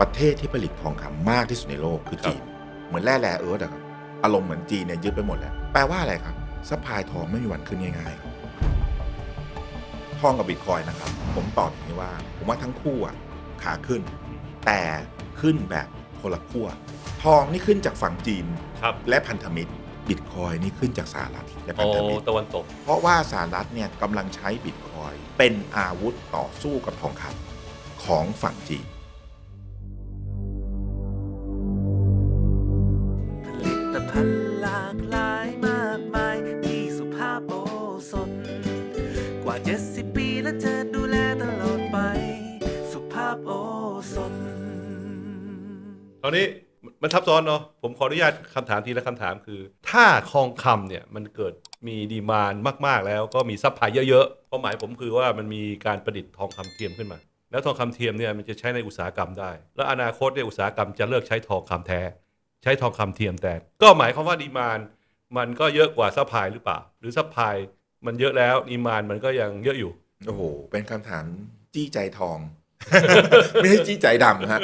ประเทศที่ผลิตทองคำมากที่สุดในโลกคือจีน เหมือนแร่แร่เอิร์ธอะครับอารมณ์เหมือนจีนเนี่ยยึดไปหมดแล้ว แปลว่าอะไรครับซัพพลายทองไม่มีวันขึ้นง่ายๆครับทองกับบิตคอยน์นะครับ ผมตอบอย่างนี้ว่า ผมว่าทั้งคู่อะขาขึ้น แต่ขึ้นแบบคนละขั้วทองนี่ขึ้นจากฝั่งจีนครับและพันธมิตรบิตคอยนี่ขึ้นจากสหรัฐและพัโอ้นธมิตร ตะวันตก เพราะว่าสหรัฐเนี่ยกำลังใช้บิตคอยน์เป็นอาวุธต่อสู้กับทองคำของฝั่งจีน ตอนนี้มันทับซ้อนเนาะผมขออนุญาตคำถามทีละคำถามคือ ถ้าทองคำเนี่ยมันเกิดมีดีมานมาก ๆ แล้วก็มีซัพพลายเยอะๆเป้าหมายผมคือว่ามันมีการประดิษฐ์ทองคำเทียมขึ้นมา แล้วทองคำเทียมเนี่ยมันจะใช้ในอุตสาหกรรมได้ แล้วอนาคตเนี่ยอุตสาหกรรมจะเลิกใช้ทองคำแท้ ใช้ทองคำเทียมแทนก็หมายความว่าดีมานมันก็เยอะกว่าซัพพลายหรือเปล่า หรือซัพพลายมันเยอะแล้วดีมานมันก็ยังเยอะอยู่โอ้โหเป็นคำถามจี้ใจทอง ไม่ใช่จี้ใจดำฮะ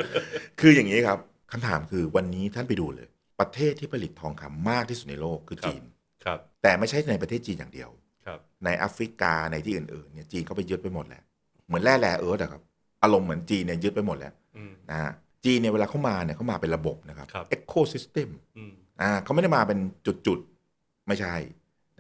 คืออย่างนี้ครับ คำถามคือวันนี้ท่านไปดูเลย ประเทศที่ผลิตทองคำมากที่สุดในโลกคือครับจีนครับแต่ไม่ใช่ในประเทศจีนอย่างเดียวครับในแอฟริกาในที่อื่นๆเนี่ยจีนเขาไปยึดไปหมดแล้ว เหมือนแร่แร่เอิร์ธอะครับอารมณ์เหมือนจีนเนี่ยยึดไปหมดแล้วอืมนะฮะจีนเนี่ยเวลาเข้ามาเนี่ยเขามาเป็นระบบนะครับครับ ecosystem อืมอ่าเขาไม่ได้มาเป็นจุดๆ ไม่ใช่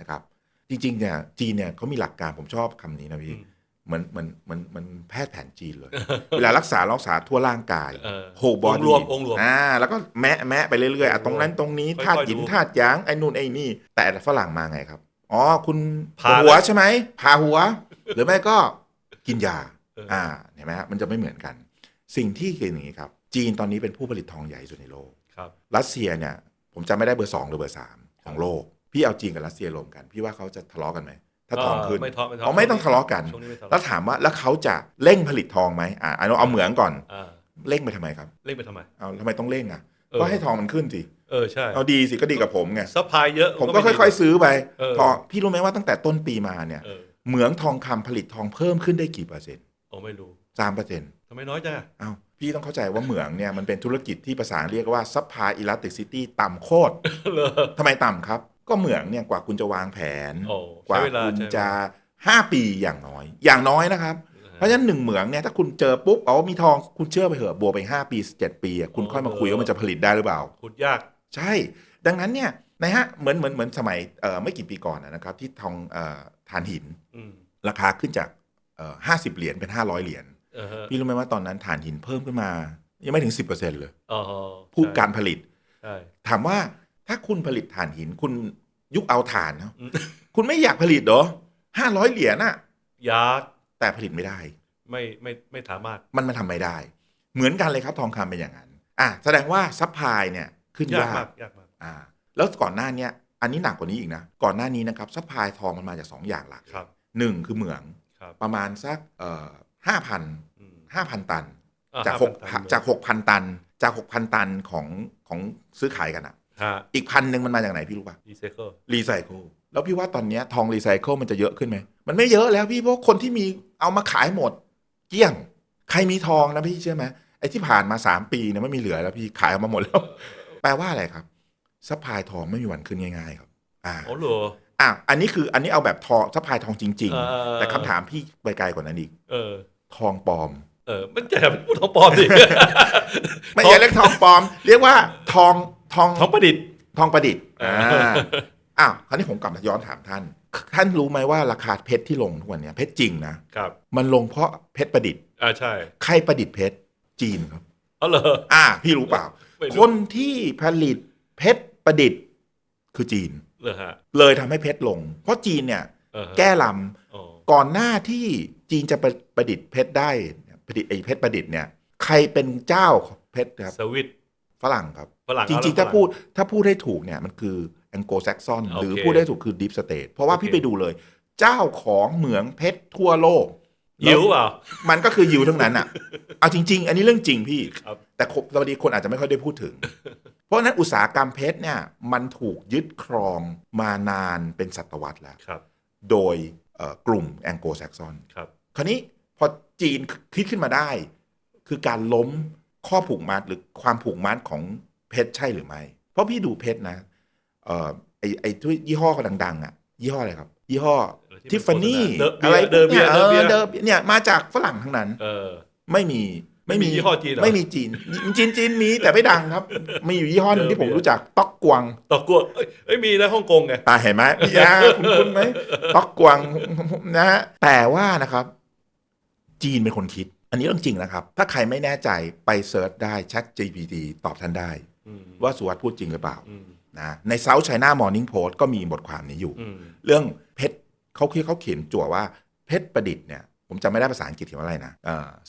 นะครับ จริงๆเนี่ยจีนเนี่ยเขามีหลักการผมชอบคำนี้นะพี่อืม เหมือนเหมือนเหมือนเหมือนแพทย์แผนจีนเลย เวลารักษารักษาทั่วร่างกายเออโฮบอองค์รดี้วมองค์รวม อ่าแล้วก็แมะแมะไปเรื่อยๆอะตรงนั้นตรงนี้ค่อยๆธาตุหยินดูธาตุหยางไอ้นู่นไอ้นี่ แต่ฝรั่งมาไงครับ อ๋อคุณผ่าหัวเลยใช่ไหมผ่าหัว หรือไม่ก็กินยา เอออ่ อ่าเห็นไหมฮะมันจะไม่เหมือนกัน สิ่งที่คืออย่างนี้ครับ จีนตอนนี้เป็นผู้ผลิตทองใหญ่สุดในโลก ครับ รัสเซียเนี่ยผมจำไม่ได้เบอร์สองหรือเบอร์สามของโลก พี่เอาจีนกับรัสเซียรวมกัน พี่ว่าเขาจะทะเลาะกันไหม ถ้าทองขึ้นไม่ทะเลาะไม่ทะเลาะอ๋อไม่ต้องทะเลาะกันช่วงนี้ไม่ทะแล้วเลาะถามว่าแล้วเขาจะเร่งผลิตทองไหมอ่าเอาเอาเหมืองก่อนอ่าเร่งไปทำไมครับเล่นไปทำไมเอาทำไมต้องเร่งอะเออก็ให้ทองมันขึ้นสิเออใช่เอาดีสิก็ดีกับผมไงซัพพลายเยอะผมก็ค่อย ๆ ซื้อไปเออทองพี่รู้ไหมว่าตั้งแต่ต้นปีมาเนี่ยเออเหมืองทองคำผลิตทองเพิ่มขึ้นได้กี่เปอร์เซ็นต์โอ้ไม่รู้สามเปอร์เซ็นต์ทำไมน้อยจังอะเอาพี่ต้องเข้าใจว่าเหมืองเนี่ยมันเป็นธุรกิจที่ภาษาเรียกว่า supply elasticity ต่ำโคตรเหรอทำไมต่ำครับ ก็เหมืองเนี่ยกว่าคุณจะวางแผนโอ้กว่าใช้เวลาคุณใช้เวลาจะห้าปีอย่างน้อย อย่างน้อยนะครับ เพราะฉะนั้นหนึ่งเหมืองเนี่ยถ้าคุณเจอปุ๊บเอามีทองคุณเชื่อไปเถอะบวกไปห้าปีเจ็ดปีอะคุณค่อยมาคุยว่ามันจะผลิตได้หรือเปล่าขุดยากใช่ ดังนั้นเนี่ยนะฮะเหมือนเหมือนเหมือนสมัยเอ่อไม่กี่ปีก่อนนะนะครับ ที่ทองเอ่อถ่านหินอืมราคาขึ้นจากห้าสิบเหรียญเป็นห้าร้อยเหรียญเออฮะพี่รู้ไหมว่าตอนนั้นถ่านหินเพิ่มขึ้นมา ยังไม่ถึงสิบเปอร์เซ็นเลยอ๋อผู้ใช่การผลิตใช่ถามว่า ถ้าคุณผลิตถ่านหินคุณยุคเอาถ่านเนาะอืมคุณไม่อยากผลิตเหรอห้าร้อยเหรียญอะยากแต่ผลิตไม่ได้ ไม่ไม่ไม่สามารถมันมันทำไม่ได้ เหมือนกันเลยครับทองคำเป็นอย่างนั้น อะแสดงว่าซัพพลายเนี่ยขึ้นยากยามากกยากมากอ่า แล้วก่อนหน้าเนี้ยอันนี้หนักกว่านี้อีกนะ ก่อนหน้านี้นะครับซัพพลายทองมันมาจากสองอย่างหลักครับหนึ่งคือเหมืองครับประมาณสักเอ่อห้าพันอืมห้าพันตันอ่จากห้หกพันตันจากหกพันตัน จากหกพันตันของของซื้อขายกันอะฮะ อีกพันหนึ่งมันมาจากไหนพี่รู้ป่ะรีไซเคิลรีไซเคิลแล้วพี่ว่าตอนเนี้ยทองรีไซเคิลมันจะเยอะขึ้นไหม มันไม่เยอะแล้วพี่เพราะคนที่มีเอามาขายหมด เกลี้ยง ใครมีทองนะพี่เชื่อไหมไอ้ที่ผ่านมาสามปีเนี่ยไม่มีเหลือแล้วพี่ขายออกมาหมดแล้ว แปลว่าอะไรครับซัพพลายทองไม่มีวันขึ้นง่ายๆครับอ่าโอ้โหอะอันนี้คืออันนี้เอาแบบทองซัพพลายทองจริงเออๆแต่คำถามพี่ไปไกลกว่านั้นอีกเออ ทองปลอม เออมันจะเป็นพูดทองปลอมดิไม่ใช่เรียกทองปลอม เรียกว่าทอง ทองทองประดิษฐ์ทองประดิษฐ์เออ่าออ้าวคราวนี้ผมกลับมาย้อนถามท่าน ท่านรู้ไหมว่าราคาเพชรที่ลงทุกวันเนี้ยเพชรจริงนะครับ มันลงเพราะเพชรประดิษฐ์อ่าใช่ ใครประดิษฐ์เพชรจีนครับเอาเหรออ่า พี่รู้เปล่าไม่รู้คนที่ผลิตเพชรประดิษฐ์คือจีนเหรอฮะเลยทำให้เพชรลง เพราะจีนเนี่ยเออฮะแก้ลอ๋อำก่อนหน้าที่จีนจะประประดิษฐ์เพชรได้ประดิษฐ์ไอ้เพชรประดิษฐ์เนี่ย ใครเป็นเจ้าของเพชรครับสวิต ฝรั่งครับ ฝรั่งจริง ๆ ถ้าพูดถ้าพูดให้ถูกเนี่ยมันคือแองโกลแซกซอนโอเคหรือพูดได้ถูกคือดิฟสเตทเพราะว่าโอเคพี่ไปดูเลย เจ้าของเหมืองเพชรทั่วโลกยิวเปล่ามันก็คือยิวทั้งนั้นอะเอาจริง ๆ อันนี้เรื่องจริงพี่ครับแต่คนสวัสดีคนอาจจะไม่ค่อยได้พูดถึง เพราะฉะนั้นอุตสาหกรรมเพชรเนี่ยมันถูกยึดครองมานานเป็นศตวรรษแล้วครับโดยเอ่อกลุ่มแองโกลแซกซอนครับ คราวนี้พอจีนคิดขึ้นมาได้ คือการล้ม ข้อผูกมัดหรือความผูกมัดของเพชรใช่หรือไม่ เพราะพี่ดูเพชรนะ เอ่อไอไอที่ยี่ห้อดังๆ อะ ยี่ห้ออะไรครับ ยี่ห้อเออที่ทิฟฟานี่เดอะเบียร์อะไรเดอะเบียร์เออเดอะเบียร์เดอะเนี่ยมาจากฝรั่งทั้งนั้น เออ ไม่มีไม่มียี่ห้อจีนเหรอไม่มีจีนจีนจีนมีแต่ไม่ดังครับ มีอยู่ยี่ห้อหนึงที่ผมรู้จักต๊อกกวางตอกกวงเอ้ยเอ้ยมีนะฮ่องกงไงตาเห็นไหมพี่ยาคุณคุณไหมต๊อกกวางนะฮะแต่ว่านะครับ จีนเป็นคนคิด อันนี้เรื่องจริงนะครับ ถ้าใครไม่แน่ใจไปเซิร์ชได้ Chat GPT ตอบท่านได้อืมว่าสุวัสด์พูดจริงหรือเปล่าอืมนะใน South China Morning Post ก็มีบทความนี้อยู่อืมเรื่องเพชรเขาคือเขาเขียนจั่วว่าเพชรประดิษฐ์เนี่ย ผมจำไม่ได้ภาษาอังกฤษเขียนว่าอะไรนะ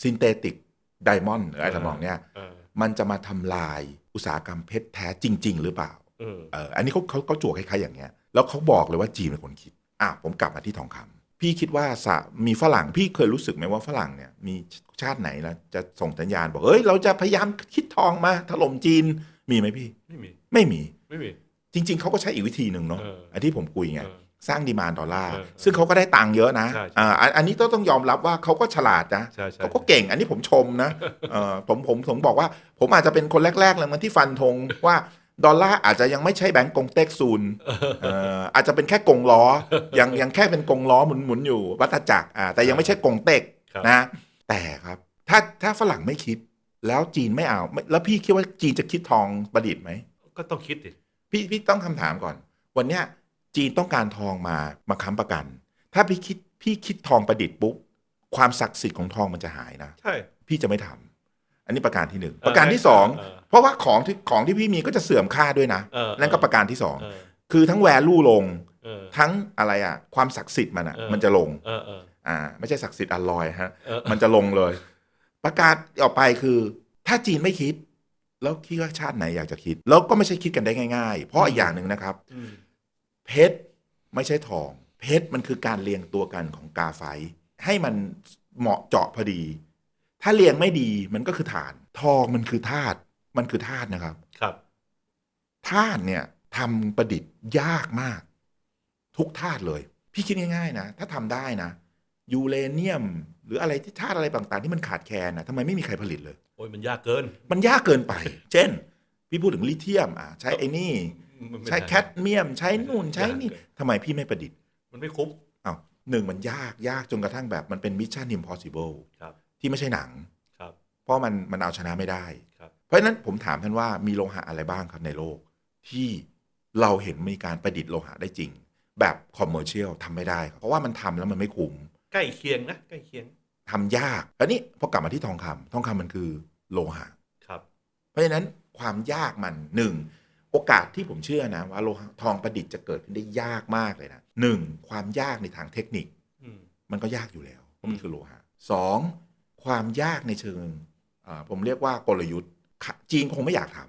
ซินเทติกไดมอนด์หรืออะไรทำนองเนี้ยเออมันจะมาทำลายอุตสาหกรรมเพชรแท้จริง ๆ หรือเปล่าเออเอออันนี้เขาเขาเขาจั่วคล้ายๆอย่างเงี้ย แล้วเขาบอกเลยว่าจีนเป็นคนคิดอะผมกลับมาที่ทองคำ พี่คิดว่าสะมีฝรั่งพี่เคยรู้สึกไหมว่าฝรั่งเนี่ยมีชาติไหนแล้วจะส่งสัญญาณบอกเอ้ยเราจะพยายามคิดทองมาถล่มจีนมีไหมพี่ไม่มีไม่มีไม่มีจริง ๆเขาก็ใช้อีกวิธีหนึ่งเนาะเอออันที่ผมคุยไงเออสร้างดีมานดอลลาร์เออซึ่งเขาก็ได้ตังค์เยอะนะใช่ใช่อ่าอันอันนี้ต้องต้องยอมรับว่าเขาก็ฉลาดนะใช่ใช่เขาก็เก่งอันนี้ผมชมนะเออผมผมผมบอกว่า ผมอาจจะเป็นคนแรกๆเลยมันที่ฟันธงว่า ดอลลาร์อาจจะยังไม่ใช่แบงก์กงเต็กซูนเอ่ออาจจะเป็นแค่กงล้อยังยังแค่เป็นกงล้อหมุนหมุนๆอยู่วัฏจักรอ่าแต่ยังไม่ใช่กงเต็กครับนะแต่ครับถ้าถ้าฝรั่งไม่คิดแล้วจีนไม่เอาไม่แล้วพี่คิดว่าจีนจะคิดทองประดิษฐ์ไหม ก็ต้องคิดดิพี่พี่ต้องคำถามก่อน วันเนี้ยจีนต้องการทองมามาค้ำประกัน ถ้าพี่คิดพี่คิดทองประดิษฐ์ปุ๊บความศักดิ์สิทธิ์ของทองมันจะหายนะใช่พี่จะไม่ทำ อันนี้ประการที่หนึ่งเออประการที่สองเออเพราะว่าของที่ของที่พี่มีก็จะเสื่อมค่าด้วยนะเออนั่นก็ประการที่สองเออคือทั้งแวลูลงเออทั้งอะไรอะ ความศักดิ์สิทธิ์มันอะเออมันจะลงเออเอออ่า ไม่ใช่ศักดิ์สิทธิ์อัลลอยฮะเออมันจะลงเลย ประกาศออกไปคือ ถ้าจีนไม่คิด แล้วคิดว่าชาติไหนอยากจะคิด แล้วก็ไม่ใช่คิดกันได้ง่าย ๆ เพราะอีกอย่างหนึ่งนะครับอืมเพชรไม่ใช่ทอง เพชรมันคือการเรียงตัวกันของกาไฟ ให้มันเหมาะเจาะพอดี ถ้าเรียงไม่ดีมันก็คือฐาน ทองมันคือธาตุมันคือธาตุนะครับครับธาตุเนี่ยทำประดิษฐ์ยากมาก ทุกธาตุเลย พี่คิดง่ายๆนะถ้าทำได้นะยูเรเนียม หรืออะไรที่ธาตุอะไรต่างๆ ที่มันขาดแคลนนะทำไมไม่มีใครผลิตเลยโอ้ยมันยากเกิน มันยากเกินไป เช่น พี่พูดถึงลิเธียมอะใช้ไอ้นี่มันไม่ใช้ได้แคดเมียม ใช้นู่นใช้นี่ยากเกินทำไมพี่ไม่ประดิษฐ์ มันไม่คุ้มอ้าวหนึ่งมันยากยากจนกระทั่งแบบมันเป็นมิชชั่น impossible ครับ ที่ไม่ใช่หนังครับเพราะมันมันเอาชนะไม่ได้ครับเพราะฉะนั้นผมถามท่านว่ามีโลหะอะไรบ้างครับในโลก ที่เราเห็นมีการประดิษฐ์โลหะได้จริง แบบคอมเมอร์เชียลทำไม่ได้ครับเพราะว่ามันทำแล้วมันไม่คุ้มใกล้เคียงนะใกล้เคียงทำยากอันนี้พอกลับมาที่ทองคำทองคำมันคือโลหะครับ เพราะฉะนั้นความยากมันหนึ่งโอกาสที่ผมเชื่อนะว่าโลหะทองประดิษฐ์จะเกิดขึ้นได้ยากมากเลยนะหนึ่งความยากในทางเทคนิคอืมมันก็ยากอยู่แล้วเพราะมันคือโลหะสอง ความยากในเชิงอ่าผมเรียกว่ากลยุทธ์ค่ะจีนคงไม่อยากท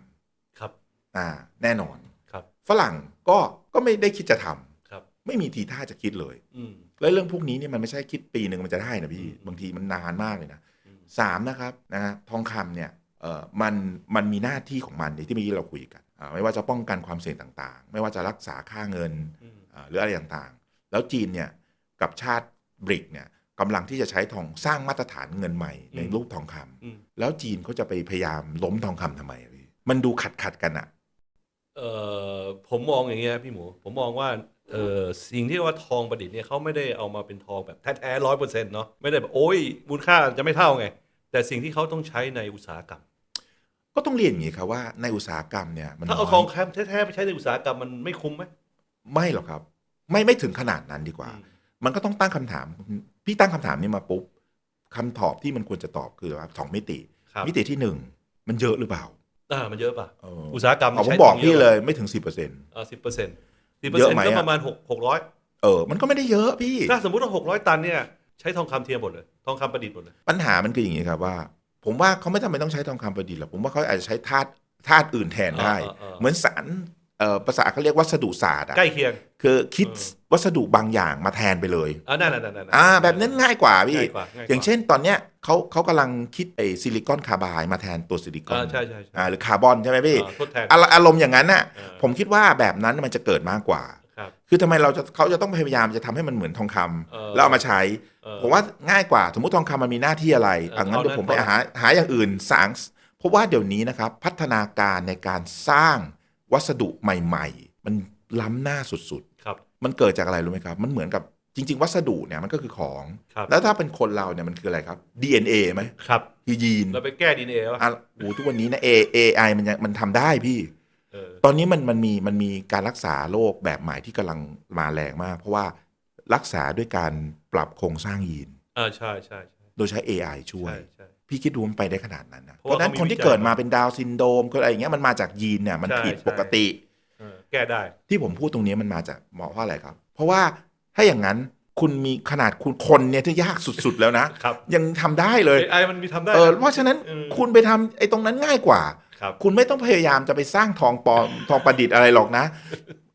ครับำอ่า แน่นอนครับ ฝรั่งก็ก็ไม่ได้คิดจะทำครับ ไม่มีทีท่าจะคิดเลยอืมแล้วเรื่องพวกนี้เนี่ยมันไม่ใช่คิดปีหนึ่งมันจะได้นะพี่อืมบางทีมันนานมากเลยนะอืมสามนะครับนะฮะทองคำเนี่ยเอ่อมันมันมีหน้าที่ของมันที่เมื่อกี้เราคุยกันอ่าไม่ว่าจะป้องกันความเสี่ยงต่างๆ ไม่ว่าจะรักษาค่าเงินอืมอ่าหรืออะไรต่างๆ แล้วจีนเนี่ยกับชาติบริกเนี่ย กำลังที่จะใช้ทองสร้างมาตรฐานเงินใหม่ในรูปทองคำอืมแล้วจีนเขาจะไปพยายามล้มทองคำทำไมอะพี่มันดูขัดขัดๆกันอะเอ่อผมมองอย่างเงี้ยพี่หมู ผมมองว่าเอ่อสิ่งที่เรียกว่าทองประดิษฐ์เนี่ยเขาไม่ได้เอามาเป็นทองแบบแท้ๆร้อยเปอร์เซ็นต์เนาะไม่ได้แบบโอ้ยมูลค่าจะไม่เท่าไง แต่สิ่งที่เขาต้องใช้ในอุตสาหกรรม ก็ต้องเรียนอย่างนี้ครับว่าในอุตสาหกรรมเนี่ยมันถ้าเอาน้ยทองแคมแท้ๆไปใช้ในอุตสาหกรรมมันไม่คุ้มไหมไม่หรอกครับ ไม่ไม่ถึงขนาดนั้นดีกว่าอืมมันก็ต้องตั้งคำถาม พี่ตั้งคำถามนี้มาปุ๊บคำตอบที่มันควรจะตอบคือว่าสองมิติครับมิติที่หนึ่งมันเยอะหรือเปล่าอ่ามันเยอะป่ะเอุตสาหกรรมเอาผมใช้บอกตรงนี้พี่เยอะเลยไม่ถึงสิบเปอร์เซ็นต์อ่าสิบเปอร์เซ็นต์สิบเปอร์เยเซ็นอะต์ไหมก็อะประมาณหกหกร้อยเออ มันก็ไม่ได้เยอะพี่ ถ้าสมมติว่าหกร้อยตันเนี่ยใช้ทองคำเทียมหมดเลย ทองคำประดิษฐ์หมดเลย ปัญหามันคืออย่างนี้ครับว่า ผมว่าเขาไม่จำเป็นต้องใช้ทองคำประดิษฐ์หรอกผมว่าเขาอาจจะใช้ธาตุธาตุอื่นแทนได้อ่าอ่าอ่าเหมือนสาร เอ่อภาษาเขาเรียกวัสดุศาสตร์อะใกล้เคียง คือคิดเออวัสดุบางอย่างมาแทนไปเลยอ่านั่นนั่นนั่นอ่า แบบนั้นง่ายกว่าพี่ง่ายกว่าง่ายกว่า อย่างเช่นตอนเนี้ยเขาเขากำลังคิดไอซิลิคอนคาร์บายมาแทนตัวซิลิคออ่านใช่ใช่ใช่อ่าหรือคาร์บอนใช่ไหมพี่อ่าทดแทน อารอารมณ์อย่างนั้นน่ะเออผมคิดว่าแบบนั้นมันจะเกิดมากกว่า ครับ คือทำไมเราจะเขาจะต้องพยายามจะทำให้มันเหมือนทองคำเออ แล้วเอามาใช้ เออ ผมว่าง่ายกว่า สมมติทองคำมันมีหน้าที่อะไรเอออะงั้นเดี๋ยวผมไปเอานั้นหาหาอย่างอื่นสางเพราะว่าเดี๋ยวนี้นะครับ พัฒนาการในการสร้าง วัสดุใหม่ ๆ มันล้ำหน้าสุดครับๆมันเกิดจากอะไรรู้ไหมครับ มันเหมือนกับจริง ๆ วัสดุเนี่ยมันก็คือของครับแล้วถ้าเป็นคนเราเนี่ยมันคืออะไรครับ DNA ไหมครับคือยีนเราไปแก้ดีเอวะอะโอ้ทุกวันนี้นะ A AI มันยังมันทำได้พี่เออตอนนี้มันมันมีมันมีการรักษาโรคแบบใหม่ที่กำลังมาแรงมาก เพราะว่ารักษาด้วยการปรับโครงสร้างยีนอ่าใช่ใช่ใช่โดยใช้ AI ช่วยใช่ใช่ พี่คิดดูมันไปได้ขนาดนั้นนะเพเพราะราะว่าฉะนั้นเขามีคนที่วิจัยเกิดมาเป็นดาวน์ซินโดรมก็อะไรอย่างเงี้ยมันมาจากยีนเนี่ยมันใช่ผิดใช่ปกติเออแก้ได้ ที่ผมพูดตรงนี้มันมาจากหมอเพราะอะไรครับ เพราะว่าถ้าอย่างนั้นคุณมีขนาดคุณคนเนี่ยที่ยากสุดๆแล้วนะครับยังทำได้เลยไอมันมีทำได้เออนะเพราะฉะนั้นเออคุณไปทำไอ้ตรงนั้นง่ายกว่าครับคุณไม่ต้องพยายามจะไปสร้างทองปลอมทองประดิษฐ์อะไรหรอกนะ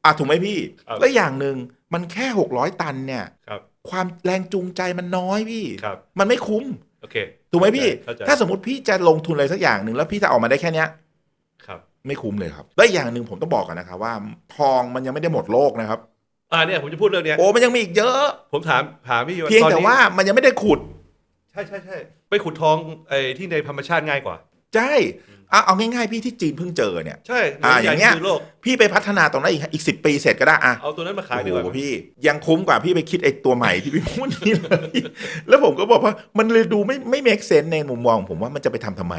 อะถูกไหมพี่ครับและอย่างหนึ่งมันแค่หกร้อยตันเนี่ยครับความแรงจูงใจมันน้อยพี่ครับมันไม่คุ้ม โอเคถูกไหมพี่เข้าใจถ้าสมมติพี่จะลงทุนอะไรสักอย่างหนึ่งแล้วพี่จะออกมาได้แค่เนี้ยครับ ไม่คุ้มเลยครับและอย่างหนึ่งผมต้องบอกกันนะครับว่าทองมันยังไม่ได้หมดโลกนะครับ อ่าเนี่ยผมจะพูดเรื่องเนี้ยโอ้มันยังมีอีกเยอะ ผมถามถามพี่เพียงอนแต่นี้ว่ามันยังไม่ได้ขุด ใช่ใช่ใช่ไปขุดทองไอ้ที่ในธรรมชาติง่ายกว่า ใช่เอาเอาง่ายๆพี่ที่จีนเพิ่งเจอเนี่ย ใช่อ่าอย่างเงี้ยใหญ่ที่สุดในโลกพี่ไปพัฒนาตรงนั้นอีกอีกสิปีเสร็จก็ได้อะเอาตัวนั้นมาขายดีโอ้กว่า โหพี่ยังคุ้มกว่าพี่ไปคิดไอ้ตัวใหม่ที่พี่พูดนี่เลย แล้วผมก็บอกว่ามันเลยดูไม่ไม่ make sense ในมุมมองของ ผมว่ามันจะไปทำทำไม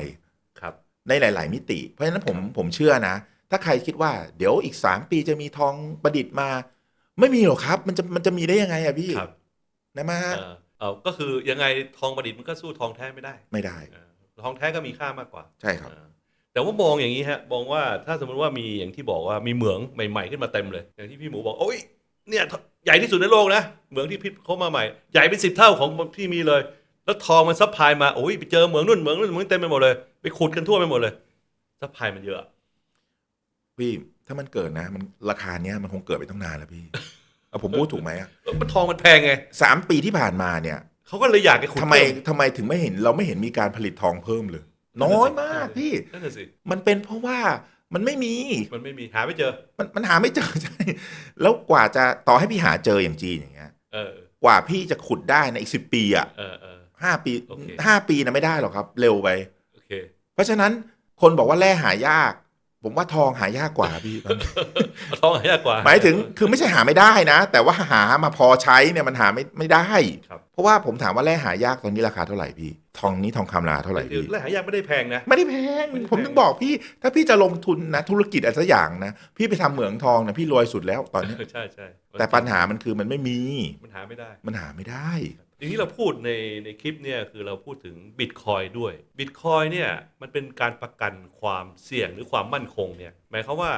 ครับ ในหลาย ๆ มิติ เพราะฉะนั้นผมผมเชื่อนะ ถ้าใครคิดว่าเดี๋ยวอีกสามปีจะมีทองประดิษฐ์มา ไม่มีหรอกครับ มันจะมันจะมีได้ยังไงอะพี่ครับนะมาเออเอาก็คือยังไงทองประดิษฐ์มันก็สู้ทองแท้ไม่ได้ไม่ได้ เออทองแท้ก็มีค่ามากกว่าใช่ครับ เออ แต่ว่ามองอย่างนี้ฮะมองว่าถ้าสมมติว่ามีอย่างที่บอกว่ามีเหมืองใหม่ๆขึ้นมาเต็มเลย อย่างที่พี่หมูบอกโอ้ยเนี่ยใหญ่ที่สุดในโลกนะเหมืองที่พิษเขามาใหม่ ใหญ่เป็นสิบเท่าของที่มีเลย แล้วทองมันซัพพลายมาโอ้ยไปเจอเหมืองนู่นเหมืองนู่นเหมืองเต็มไปหมดเลยไปขุดกันทั่วไปหมดเลยซัพพลายมันเยอะพี่ถ้ามันเกิดนะ มันราคาเนี้ยมันคงเกิดไปตั้งนานแล้วพี่เอาผมพูดถูกไหมอะเออมันทองมันแพงไงสามปีที่ผ่านมาเนี่ยเขาก็เลยอยากให้ขุดทำไมเพิ่ทำไมถึงไม่เห็นเราไม่เห็นมีการผลิตทองเพิ่มเลย น้อยมากพี่นั่นน่ะสิมันเป็นเพราะว่ามันไม่มี มันไม่มีหาไม่เจอ มันมันหาไม่เจอใช่แล้วกว่าจะต่อให้พี่หาเจออย่างจีนอย่างเงี้ยเออกว่าพี่จะขุดได้ในอีกสิบปีอะเออเออห้าปีโอเคห้าปีนะไม่ได้หรอกครับ เร็วไปโอเค เพราะฉะนั้นคนบอกว่าแร่หายาก ผมว่าทองหายากกว่าพี่เอาทองหายากกว่า หมายถึงคือไม่ใช่หาไม่ได้นะ แต่ว่าหามาพอใช้เนี่ยมันหาไม่ไม่ได้ครับเพราะว่าผมถามว่าแร่หายากตอนนี้ราคาเท่าไหร่พี่ ทองนี้ทองคำราคาเท่าไหร่คือพี่แร่หายากไม่ได้แพงนะไม่ได้แพงไม่ได้แพง ผมถึงบอกพี่ ถ้าพี่จะลงทุนนะ ธุรกิจอะไรสักอย่างนะ พี่ไปทำเหมืองทองนะพี่รวยสุดแล้วตอนนี้ใช่ใช่แต่ปัญหามันคือมันไม่มี มันหาไม่ได้ มันหาไม่ได้ทีนี้เราพูดในในคลิปเนี่ยคือเราพูดถึงบิตคอยด้วยบิตคอยเนี่ยมันเป็นการประกันความเสี่ยงหรือความมั่นคงเนี่ยหมายความว่า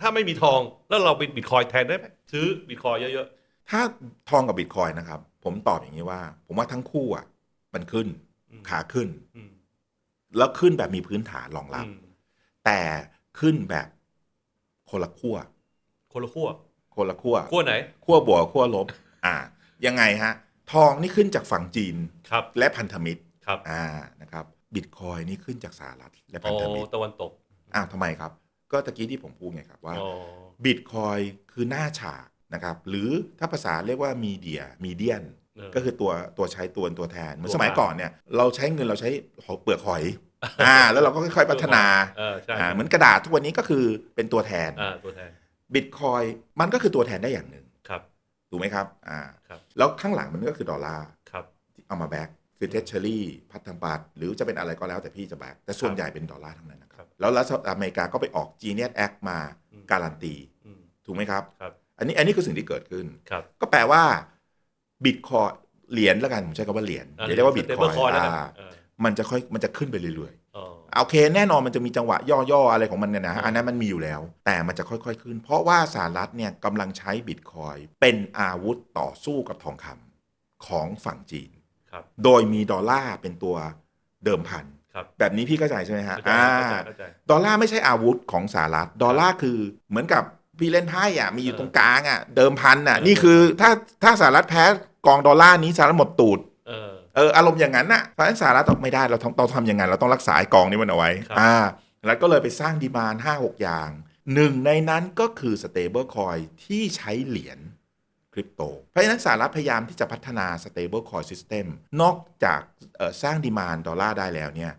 ถ้าไม่มีทองแล้วเราเป็นบิตคอยแทนได้ไหมซื้อบิตคอยเยอะถ้าทองกับบิตคอยนะครับ ผมตอบอย่างนี้ว่า ผมว่าทั้งคู่อะมันขึ้นๆอืม ขาขึ้นอืมแล้วขึ้นแบบมีพื้นฐานรองรับอืมแต่ขึ้นแบบคนละขั้วคนละขั้วคนละขั้วขั้วไหนขั้วบวกขั้วลบ อ่า ยังไงฮะ ทองนี่ขึ้นจากฝั่งจีนครับ และพันธมิตรครับอ่านะครับบิตคอยนี่ขึ้นจากสหรัฐและพัอ๋นอธมิตรตะวันตกอ้าวทำไมครับ ก็ตะกี้ที่ผมพูดไงครับว่าอ๋อบิตคอยคือหน้าฉากนะครับ หรือถ้าภาษาเรียกว่ามีเดียมีเดียนเออ ก็คือตัวตัวใช้ตัวตัวแทนเหมือนตัวสมัยกลางก่อนเนี่ยเราใช้เงินเราใช้เปลือกหอยอ่าแล้วเราก็ค่อยๆพัฒนาเออใช่อ่าเหมือนกระดาษทุกวันนี้ก็คือเป็นตัวแทนอ่าตัวแทนบิตคอยมันก็คือตัวแทนได้อย่างหนึ่งครับถูกไหมครับอ่าครับแล้วข้างหลังมันก็คือดอลลาร์ครับเอามาแบ็กคือเทเชอรี่พัฒนบัตรหรือจะเป็นอะไรก็แล้วแต่พี่จะแบ็กแต่ส่วนใหญ่เป็นดอลลาร์ทั้งนั้นนะคครัรับบแล้วรัฐอเมริกาก็ไปออก Genius Act มาอืมการันตีอืมถูกไหมครับครับอันนี้อันนี้คือสิ่งที่เกิดขึ้นครับก็แปลว่า บิตคอยเหรียญแล้วกันผมใช้คำว่าเหรียญอย่าเรียกว่าบิตคอย Stablecoin แล้วกันอ่าเออมันจะค่อยมันจะขึ้นไปเรื่อยอ๋อๆโอเคแน่นอนมันจะมีจังหวะย่อๆอะไรของมันเนี่ยนะอืมอันนั้นมันมีอยู่แล้ว แต่มันจะค่อยๆขึ้น เพราะว่าสหรัฐเนี่ยกำลังใช้บิตคอยเป็นอาวุธต่อสู้กับทองคำของฝั่งจีนครับโดยมีดอลลาร์เป็นตัวเดิมพันครับแบบนี้พี่เข้าใจใช่ไหมฮะเข้าใจอ่าเข้าใจเข้าใจดอลลาร์ไม่ใช่อาวุธของสหรัฐ ดอลลาร์คือเหมือนกับ พี่เล่นไพ่อะ มีอยู่เออตรงกลางอะ เดิมพันอะเออนี่คือถ้าถ้าสหรัฐแพ้กองดอลลาร์นี้สหรัฐหมดตูดเออเอออารมณ์อย่างนั้นน่ะเพราะฉะนั้นสหรัฐต้องไม่ได้เราต้องเราทำยังไงเราต้องรักษาไอ้กองนี้มันเอาไว้ครับอ่าแล้วก็เลยไปสร้างดีมานห้าหกอย่างหนึ่งในนั้นก็คือ stable coin ที่ใช้เหรียญคริปโต เพราะฉะนั้นสหรัฐพยายามที่จะพัฒนา stable coin system นอกจากเอ่อสร้างดีมานดอลลาร์ได้แล้วเนี่ย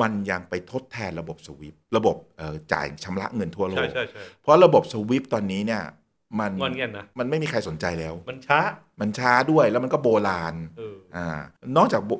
มันยังไปทดแทนระบบสวิฟระบบเอ่อจ่ายชำระเงินทั่วโลใช่กใช่ใช่เพราะระบบสวิฟตอนนี้เนี่ยมันงอนเงี้ยนะมันไม่มีใครสนใจแล้ว มันช้า มันช้าด้วยแล้วมันก็โบราณเอออ่านอกจากโบ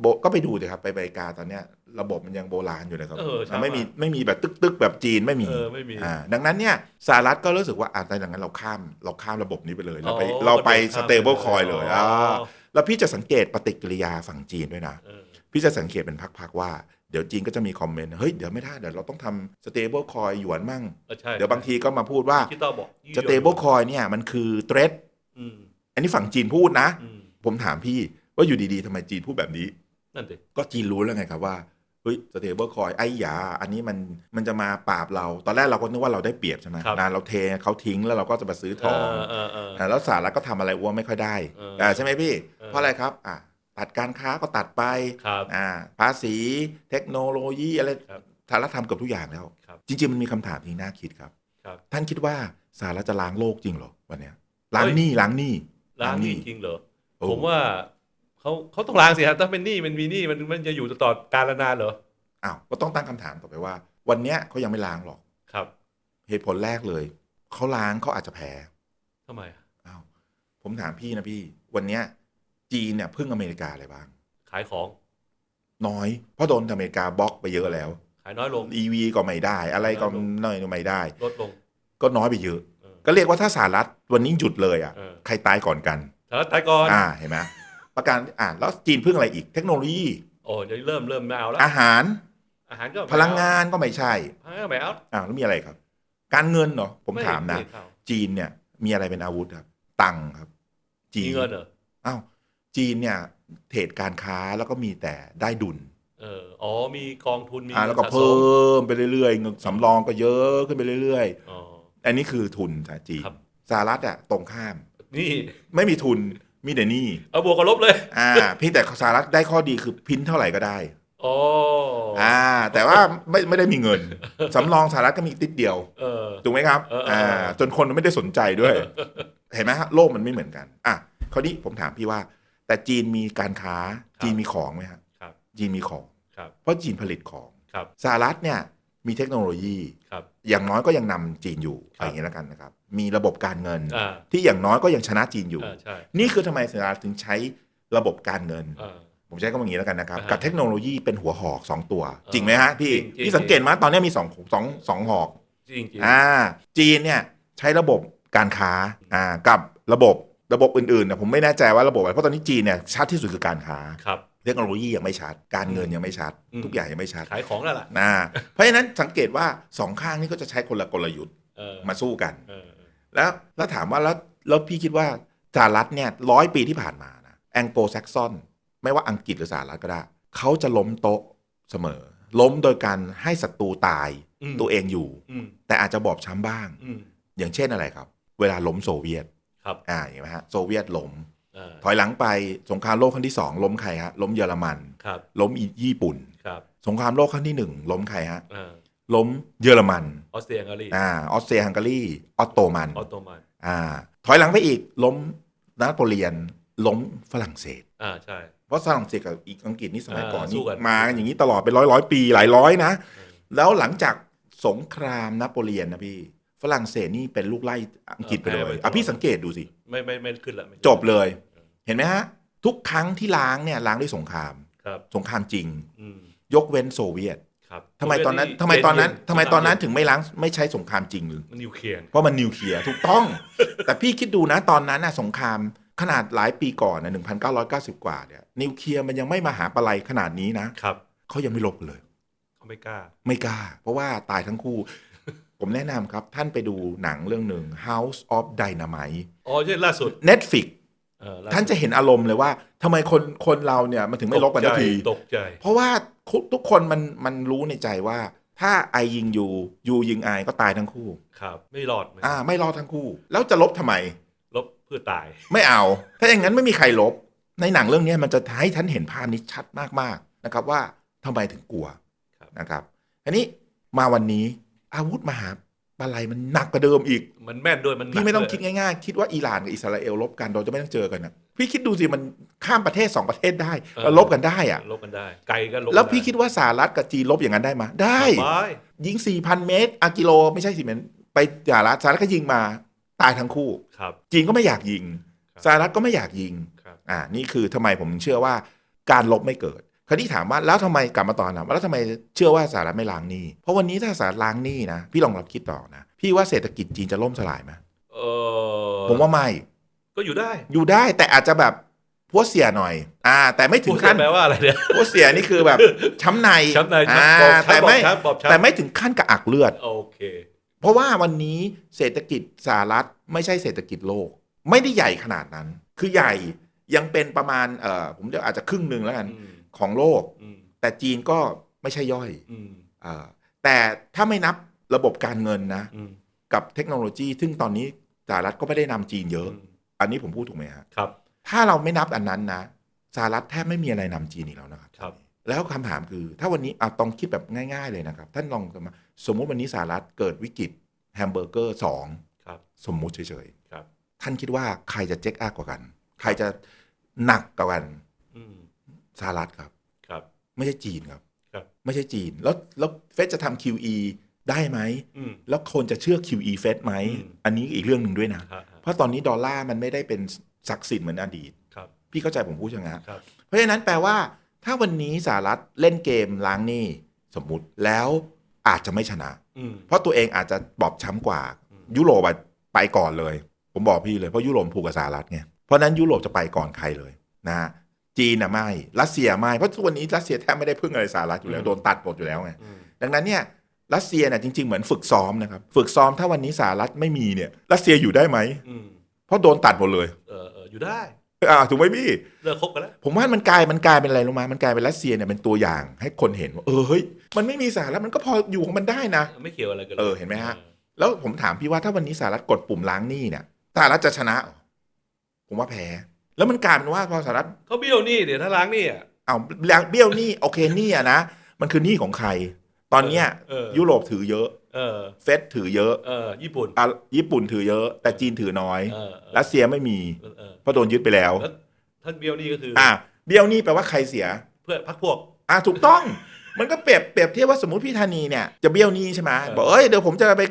โบก็ไปดูสิครับไปอเมริกาตอนเนี้ยระบบมันยังโบราณอยู่เลยครับเออช้าไม่มีมากไม่มีแบบตึกๆแบบจีนไม่มีเออไม่มีอ่าดังนั้นเนี่ยสหรัฐก็รู้สึกว่าอ่าแต่ดังนั้นเราข้ามเราข้ามระบบนี้ไปเลย เราไปอ๋อเราไปก็เดินสข้ามเตเบิลไปคอยเลยอ๋ออ่าแล้วพี่จะสังเกตปฏิกิริยาฝั่งจีนด้วยนะเออพี่จะสังเกตเป็นพักๆว่า เดี๋ยวจีนก็จะมีคอมเมนต์เฮ้ย เดี๋ยวไม่ได้ เดี๋ยวเราต้องทำ stable coin หยวนมั่งเออใช่เดี๋ยวบางทีก็มาพูดว่าที่ต้อบอกยี่หยวน stable coin เนี่ยมันคือ threat อืมอันนี้ฝั่งจีนพูดนะอืมผมถามพี่ว่าอยู่ดีๆทำไมจีนพูดแบบนี้นั่นสิก็จีนรู้แล้วไงครับว่าเฮ้ย stable coin ไอ้หยา อันนี้มันมันจะมาปราบเรา ตอนแรกเราก็นึกว่าเราได้เปรียบใช่ไหมนานเราเทเขาทิ้งแล้วเราก็จะมาซื้อทเอองอเออเอออ่าแล้วสหรัฐก็ทำอะไรอ้วไม่ค่อยได้เอออ่่าใช่ไหมพี่เออเพราะอะไรครับอ่า ตัดการค้าก็ตัดไปครับอ่าภาษีเทคโนโลยีอะไรครับสหรัฐทำเกับทุกอย่างแล้ว ครับ จริง ๆ มันมีคำถามที่น่าคิดครับ ครับ ท่านคิดว่าสหรัฐจะล้างโลกจริงเหรอวันเนี้ยล้างเฮ้ยหนี้ล้างหนี้ล้างหนี้จริงเหรอ โอ้ผมว่าเขาเขาต้องล้างสิฮะถ้าเป็นหนี้มันมีหนี้มันมันจะอยู่ตลอดกาลนานเหรอ อ้าวก็ต้องตั้งคำถามต่อไปว่า วันเนี้ยเขายังไม่ล้างหรอก ครับเหตุผลแรกเลยเขาล้างเขาอาจจะแพ้ทำไมอะอ้าวผมถามพี่นะพี่ วันเนี้ย จีนเนี่ยพึ่งอเมริกาอะไรบ้าง ขายของ น้อย เพราะโดนอเมริกาบล็อกไปเยอะแล้ว ขายน้อยลง EV ก็ไม่ได้ อะไรก็น้อยลงน้อยไม่ได้ ลดลง ก็น้อยไปเยอะเออก็เรียกว่าถ้าสหรัฐวันนี้หยุดเลยอะเออใครตายก่อนกันสหรัฐไทยก่อน อ่าเห็นไหมประการอ่าแล้วจีนพึ่งอะไรอีก เทคโนโลยี โอ้เดี๋ยวเริ่มเริ่มไม่เอาแล้ว อาหาร อาหารก็ไม่เอพลังงานก็ไม่ใช่พลังงานก็ไม่เอาอ่าแล้วมีอะไรครับ การเงินเนาะผมไถามนะไเข้จีนเนี่ยมีอะไรเป็นอาวุธครับ ตังค์ครับ จีนมีเงินเหรออ้าว จีนเนี่ยเทรดการค้าแล้วก็มีแต่ได้ดุลเอออ๋อมีกองทุนมีอ่าแล้วก็งินสะสเพิ่มมไปเรื่อยๆเงินสำรองก็เยอะขึ้นไปเรื่อยอ๋อๆอันนี้คือทุนจากจีนครับ สหรัฐอะตรงข้าม นี่ไม่มีทุนมีแต่หนี้เอาบวกกับลบเลยอ่า เพียงแต่สหรัฐได้ข้อดีคือพินเท่าไหร่ก็ได้ อ๋ออ่า แต่ว่าไม่ไม่ได้มีเงิน สำรองสหรัฐก็มีติดเดียวเออ ถูกไหมครับเออเอออ่อ่าจนคนไม่ได้สนใจด้วย เห็นไหมฮะโลกมันไม่เหมือนกัน อะคราวนี้ผมถามพี่ว่า แต่จีนมีการค้าจีนมีของไหมฮะครับจีนมีของครับเพราะจีนผลิตของครับสหรัฐเนี่ยมีเทคโนโลยีครับอย่างน้อยก็ยังนำจีนอยู่ครับอะไรอย่างนี้แล้วกันนะครับ มีระบบการเงินอ่าที่อย่างน้อยก็ยังชนะจีนอยู่อ่าใช่นี่คือทำไมสหรัฐถึงใช้ระบบการเงินอ่าผมใช้คำว่าอย่างนี้แล้วกันนะครับอ่าฮะกับเทคโนโลยีเป็นหัวหอกสองตัวอ่าจริงไหมฮะพี่จริงจริงพี่สังเกตไหมตอนนี้มีสองสองสองหอกจริงจริงอ่าจีนเนี่ยใช้ระบบการค้าอ่ากับระบบ ระบบอื่นๆเนี่ยผมไม่แน่ใจว่าระบบอะไรเพราะตอนนี้จีนเนี่ยชัดที่สุดคือการค้าครับเทคโนโลยียังไม่ชัด การเงินยังไม่ชัดอืมทุกอย่างยังไม่ชัดขายของนั่นแหละนะเพราะฉะนั้นสังเกตว่าสองข้างนี่ก็จะใช้คนละกลยุทธ์เออมาสู้กันเออเออแล้วแล้วถามว่าแล้วแล้วพี่คิดว่าสหรัฐเนี่ยร้อยปีที่ผ่านมานะแองโกลแซกซอนไม่ว่าอังกฤษหรือสหรัฐก็ได้เขาจะล้มโต๊ะเสมอ ล้มโดยการให้ศัตรูตายอืมตัวเองอยู่อืมแต่อาจจะบอบช้ำบ้างอืมอย่างเช่นอะไรครับ เวลาล้มโซเวียต ครับอ่าเห็นไหมฮะโซเวียตล้มอ่าถอยหลังไปสงครามโลกครั้งที่สองล้มใครฮะล้มเยอรมันครับล้มอีญี่ปุ่นครับสงครามโลกครั้งที่หนึ่งล้มใครฮะอ่าล้มเยอรมันออสเตรียฮังการีอ่าออสเตรียฮังการีออตโตมันออตโตมันอ่า ถอยหลังไปอีกล้มนโปเลียนล้มฝรั่งเศสอ่าใช่เพราะฝรั่งเศสกับอีกอังกฤษนี่สมัยอ่าก่อนสู้นี่กันมากันอย่างนี้ตลอดเป็นร้อยร้อยปีหลายร้อยนะ แล้วหลังจากสงครามนโปเลียนนะพี่ ฝรั่งเศสนี่เป็นลูกไล่อังกฤษไปเลยอะพี่สังเกตดูสิ ไม่ไม่ไม่ขึ้นละไม่จบเลย เห็นไหมฮะ ทุกครั้งที่ล้างเนี่ยล้างด้วยสงคราม ครับ สงครามจริง อืมยกเว้นโซเวียตครับทำไมตอนนั้นเย็ทำไมตอนนั้นเย็ทำไมตอนนั้นเย็ถึงไม่ล้างไม่ใช้สงครามจริงหรือมันนิวเคลียร์ เพราะมันนิวเคลียร์ถูกต้อง แต่พี่คิดดูนะตอนนั้นน่ะสงครามขนาดหลายปีก่อนนะ1990 กว่าเนี่ยนิวเคลียร์มันยังไม่มาหาปะไลขนาดนี้นะครับเขายังไม่ลบกันเลย เขาไม่กล้า ไม่กล้า เพราะว่าตายทั้งคู่ ผมแนะนำครับ ท่านไปดูหนังเรื่องหนึ่ง House of Dynamite อ๋อใช่ล่าสุด Netflix เออล่สุดท่านจะเห็นอารมณ์เลยว่าทำไมคนคนเราเนี่ยมันถึงไม่ลบกันสักทีตกใจ เพราะว่าทุกคนมันมันรู้ในใจว่า ถ้าไอยิงยูยูยิงไอก็ตายทั้งคู่ ครับ ไม่รอดไม่อ่า ไม่รอดทั้งคู่ แล้วจะลบทำไม ลบเพื่อตาย ไม่เอา ถ้าอย่างนั้นไม่มีใครลบ ในหนังเรื่องนี้มันจะให้ท่านเห็นภาพนี้ชัดมากๆนะครับว่าทำไมถึงกลัวครับนะครับอันนี้มาวันนี้ อาวุธมหาปะไลมันหนักกว่าเดิมอีก มันแม่นด้วยมันหนักพี่ไม่ต้องด้วยคิดง่ายๆ คิดว่าอิหร่านกับอิสราเอลลบกันเราจะไม่ต้องเจอกันนะพี่คิดดูสิมันข้ามประเทศสองประเทศได้เออแล้วลบกันได้อะลบกันได้ ไกลก็ลบกันแล้วพี่ไคิดว่าสหรัฐกับจีนลบอย่างนั้นได้ไหมได้สบายยิง4,000เมตรอากิโลไม่ใช่สิเมตรไปสหรัฐสหรัฐก็ยิงมาตายทั้งคู่ครับจีนก็ไม่อยากยิงครับสหรัฐก็ไม่อยากยิงครับอ่านี่คือทำไมผมเชื่อว่าการลบไม่เกิด คราวนี้ถามว่าแล้วทำไมกลับมาตอนนะแล้วทำไมเชื่อว่าสหรัฐไม่ล้างหนี้ เพราะวันนี้ถ้าสหรัฐล้างหนี้นะพี่ลองลองคิดต่อนะ พี่ว่าเศรษฐกิจจีนจะล่มสลายไหมเออผมว่าไม่ ก็อยู่ได้ อยู่ได้แต่อาจจะแบบพัวเสียหน่อย อ่า แต่ไม่ถึพูงดขั้นแปลว่าอะไรเนี่ยพัวเสียนี่คือแบบช้ำในช้ำในอ่าช้ำบอบแต่ไม่ช้ำบอบช้ำแต่ไม่ถึงขั้นกระอักเลือดโอเค เพราะว่าวันนี้เศรษฐกิจสหรัฐไม่ใช่เศรษฐกิจโลก ไม่ได้ใหญ่ขนาดนั้น คือใหญ่ยังเป็นประมาณเอ่อผมจะอาจจะครึ่งหนึ่งแล้วกันอืม ของโลกอืมแต่จีนก็ไม่ใช่ย่อยอืมเอ่อแต่ถ้าไม่นับระบบการเงินนะอืมกับเทคโนโลยี ซึ่งตอนนี้สหรัฐก็ไม่ได้นำจีนเยอะอืมอันนี้ผมพูดถูกไหมฮะครับ ถ้าเราไม่นับอันนั้นนะสหรัฐแทบไม่มีอะไรนำจีนอีกแล้วนะครับครับแล้วคำถามคือ ถ้าวันนี้อะต้องคิดแบบง่าย ๆเลยนะครับ ท่านลองมาสมมุติวันนี้สหรัฐเกิดวิกฤตแฮมเบอร์เกอร์สองครับสมมุติเฉยครับๆท่านคิดว่าใครจะเจ๊กอักกว่ากัน ใครจะหนักกว่ากันอืม สหรัฐครับครับ ไม่ใช่จีนครับ ครับ ไม่ใช่จีน แล้วแล้วเฟดจะทำ QE ได้ไหม อืม แล้วคนจะเชื่อ QE เฟดไหม อืม อันนี้อีกเรื่องหนึ่งด้วยนะ ฮะฮะเพราะตอนนี้ดอลลาร์มันไม่ได้เป็นศักดิ์สิทธิ์เหมือนอดีต ครับ พี่เข้าใจผมพูดใช่ไหมฮะครับ เพราะฉะนั้นแปลว่า ถ้าวันนี้สหรัฐเล่นเกมล้างหนี้สมมุติแล้วอาจจะไม่ชนะ อืม เพราะตัวเองอาจจะบอบช้ำกว่า อืม ยุโรปอะไปก่อนเลย ผมบอกพี่เลย เพราะยุโรปผูกกับสหรัฐไงเพราะฉะนั้นยุโรปจะไปก่อนใครเลยนะฮะ จีนอะไม่ รัสเซียไม่เพราะทุกวันนี้รัสเซียแทบไม่ได้พึ่งอะไรสหรัฐอยู่แล้วโดนตัดหมดอยู่แล้วไงอืมดังนั้นเนี่ยรัสเซียเนี่ยจริงๆเหมือนฝึกซ้อมนะครับฝึกซ้อมถ้าวันนี้สหรัฐไม่มีเนี่ยรัสเซียอยู่ได้ไหมอืมเพราะโดนตัดหมดเลยเออเอออยู่ได้อ่าถูกไหมพี่เลิกคบกันแล้วผมว่ามันกลายมันกลายเป็นอะไรรู้ไหมมันกลายเป็นรัสเซียเนี่ยเป็นตัวอย่างให้คนเห็นว่าเออเฮ้ยมันไม่มีสหรัฐมันก็พออยู่ของมันได้นะ ไม่เกี่ยวอะไรกันลยเออเห็นไหมฮะแล้วผมถามพี่ว่าถ้าวันนี้สหรัฐกดปุ่มล้างหนี้เนี่ยสหรัฐจะชนะเหรอผมว่าแพ้ แล้วมันกลายเป็นว่าพอสหรัฐเขาเบี้ยวหนี่เดี๋ยวถ้าล้างหนี่อะเอาล้างเบี้ยวหนี้โอเคหนี้อะนะมันคือหนี้ของใคร ตอนเนี้ยเออยุโรปถือเยอะ เออเฟดถือเยอะเออญี่ปุ่นอะญี่ปุ่นถือเยอะ แต่จีนถือน้อยเออเออรัสเซียไม่มีเออเออเพราะโดนยึดไปแล้ว แล้วท่านเบี้ยวหนี่ก็คืออะเบี้ยวหนี้แปลว่าใครเสีย เพื่อพักพวก อะถูกต้อง มันก็เปรียบเปรียบเทียบว่าสมมติพี่ธานีเนี่ยจะเบี้ยวหนี้ใช่ไหมเออ บอกเอ้ยเดี๋ยวผมจะไป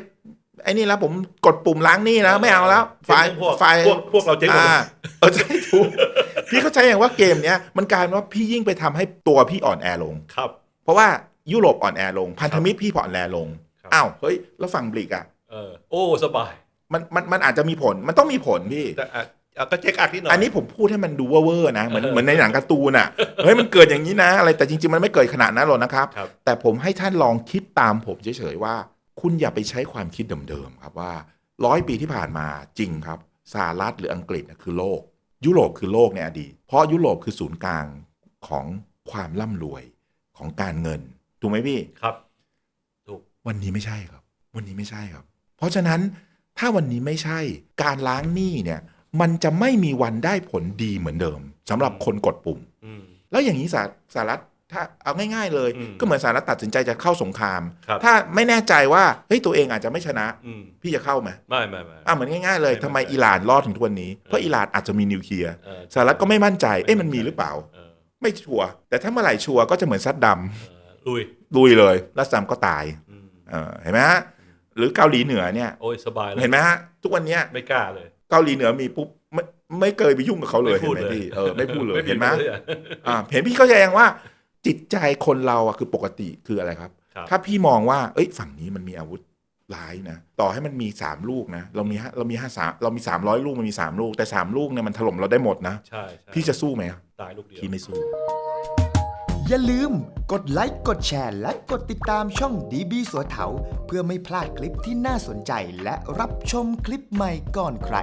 ไอ้นี่แล้วผมกดปุ่มล้างหนี้แล้วไม่เอาแล้วฝ่ายพวกฝ่ายพวกพวกเราเจ๊งหมดอ่าเลยเออใช่ถูกพี่เข้าใจอย่างว่าเกมเนี้ยมันกลายเป็นว่าพี่ยิ่งไปทำให้ตัวพี่อ่อนแอลงครับ เพราะว่ายุโรปอ่อนแอลง พันธมิตรพี่อ่อนแอลงครับอ้าวเฮ้ยแล้วฝั่งบริกอะเออโอ้สบายมันมันมันอาจจะมีผลมันต้องมีผลพี่แต่อะอะก็เช็คอักนิดหน่อยอันนี้ผมพูดให้มันดูเวอร์ๆนะเหมือนเออเหมือนในหนังการ์ตูนอะเฮ้ยมันเกิดอย่างนี้นะ อะไรแต่จริง ๆ มันไม่เกิดขนาดนั้นหรอกนะครับครับแต่ผมให้ท่านลองคิดตามผมเฉยๆว่า คุณอย่าไปใช้ความคิดเดิมๆครับว่าร้อยปีที่ผ่านมาจริงครับสหรัฐหรืออังกฤษน่ะคือโลก ยุโรปคือโลกในอดีต เพราะยุโรปคือศูนย์กลางของความร่ำรวยของการเงิน ถูกไหมพี่ครับถูกวันนี้ไม่ใช่ครับ วันนี้ไม่ใช่ครับ เพราะฉะนั้นถ้าวันนี้ไม่ใช่การล้างหนี้เนี่ยมันจะไม่มีวันได้ผลดีเหมือนเดิมสำหรับคนกดปุ่มอืมแล้วอย่างนี้สหสหรัฐ ถ้าเอาง่ายๆเลยอืมก็เหมือนสหรัฐตัดสินใจจะเข้าสงครามครับถ้าไม่แน่ใจว่าเฮ้ยตัวเองอาจจะไม่ชนะอืมพี่จะเข้าไหมไม่ไม่ไม่อะเหมือนง่ายๆเลยไม่ทำไมไม่อิหร่านรอดถึงทุกวันนี้เพราะอิหร่านอาจจะมีนิวเคลียร์เออสหรัฐก็ไม่มั่นใจเอ๊ะมันมีหรือเปล่าเออไม่ชัวร์แต่ถ้าเมื่อไหร่ชัวร์ก็จะเหมือนซัดดเออลุยำลุยเลยแล้วซัดดำก็ตายอืมเออเห็นไหมฮะหรือเกาหลีเหนือเนี่ยโอ้ยสบายเลยเห็นไหมฮะทุกวันเนี้ยไม่กล้าเลย เกาหลีเหนือมีปุ๊บไม่ไม่เคยไปยุ่งกับเขาเลยไม่เห็พูนดไหมเลยพี่เออไม่พูดเลยเห็นไหมลยอะอ่าเห็นพี่เข้าใจยังว่า จิตใจคนเราอะคือปกติคืออะไรครับ ครับ ถ้าพี่มองว่า เอ้ย ฝั่งนี้มันมีอาวุธร้ายนะ ต่อให้มันมีสามลูกนะ เรามีห้าเรามีห้าสามเรามีสามร้อยลูกมันมีสามลูก แต่สามลูกเนี่ยมันถล่มเราได้หมดนะ ใช่ใช่พี่จะสู้ไหมตายลูกเดียว พี่ไม่สู้ อย่าลืมกดไลค์ กดแชร์ และกดติดตามช่องดีบีสัวเถาเพื่อไม่พลาดคลิปที่น่าสนใจและรับชมคลิปใหม่ก่อนใคร